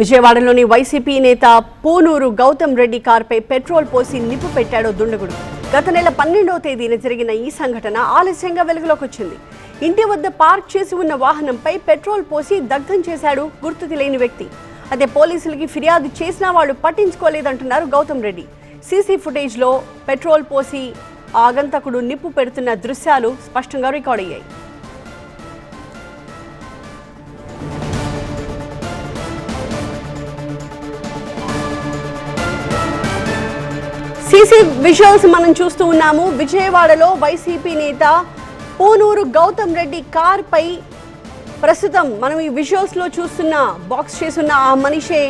విజయవాడలోని వైసీపీ నేత పూనూరు గౌతమ్ రెడ్డి కారుపై పెట్రోల్ పోసి నిప్పు పెట్టాడు దుండగుడు. గత నెల పన్నెండవ తేదీన జరిగిన ఈ సంఘటన ఆలస్యంగా వెలుగులోకి వచ్చింది ఇంటి వద్ద పార్క్ చేసి ఉన్న వాహనంపై పెట్రోల్ పోసి దగ్ధం చేశాడు గుర్తు తెలియని వ్యక్తి. అదే పోలీసులకి ఫిర్యాదు చేసినా వాళ్ళు పట్టించుకోలేదంటున్నారు గౌతమ్ రెడ్డి. సీసీ ఫుటేజ్లో పెట్రోల్ పోసి ఆగంతకుడు నిప్పు పెడుతున్న దృశ్యాలు స్పష్టంగా రికార్డయ్యాయి. సీసీ విజువల్స్ మనం చూస్తూ ఉన్నాము. విజయవాడలో వైసీపీ నేత పూనూరు గౌతమ్ రెడ్డి కార్ పై ప్రస్తుతం మనం ఈ విజువల్స్లో చూస్తున్న బాక్స్ చేస్తున్న ఆ మనిషే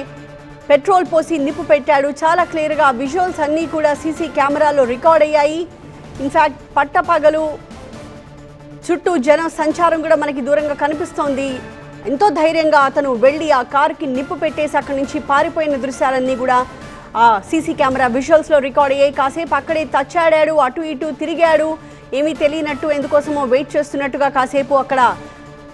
పెట్రోల్ పోసి నిప్పు పెట్టాడు. చాలా క్లియర్గా విజువల్స్ అన్నీ కూడా సీసీ కెమెరాలో రికార్డ్ అయ్యాయి. ఇన్ఫాక్ట్ పట్టపగలు చుట్టూ జన సంచారం కూడా మనకి దూరంగా కనిపిస్తోంది. ఎంతో ధైర్యంగా అతను వెళ్ళి ఆ కార్కి నిప్పు పెట్టేసి అక్కడి నుంచి పారిపోయిన దృశ్యాలన్నీ కూడా సీసీ కెమెరా విజువల్స్లో రికార్డ్ అయ్యాయి. కాసేపు అక్కడే తచ్చాడాడు అటు ఇటు తిరిగాడు. ఏమీ తెలియనట్టు ఎందుకోసమో వెయిట్ చేస్తున్నట్టుగా కాసేపు అక్కడ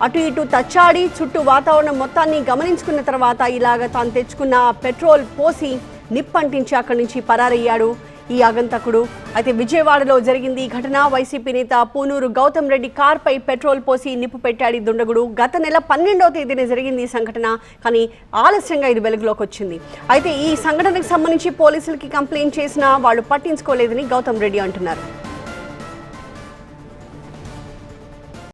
అటు ఇటు తచ్చాడి చుట్టూ వాతావరణం మొత్తాన్ని గమనించుకున్న తర్వాత ఇలాగ తాను తెచ్చుకున్న పెట్రోల్ పోసి నిప్పంటించి అక్కడి నుంచి పరారయ్యాడు. ఈ ఆగంతకుడు. అయితే విజయవాడలో జరిగింది ఈ ఘటన. వైసీపీ నేత పూనూరు గౌతమ్ రెడ్డి కార్పై పెట్రోల్ పోసి నిప్పు పెట్టాడు ఈ దుండగుడు. గత నెల పన్నెండవ తేదీన జరిగింది ఈ సంఘటన కానీ ఆలస్యంగా ఇది వెలుగులోకి వచ్చింది. అయితే ఈ సంఘటనకు సంబంధించి పోలీసులకి కంప్లైంట్ చేసినా వాళ్ళు పట్టించుకోలేదని గౌతమ్ రెడ్డి అంటున్నారు.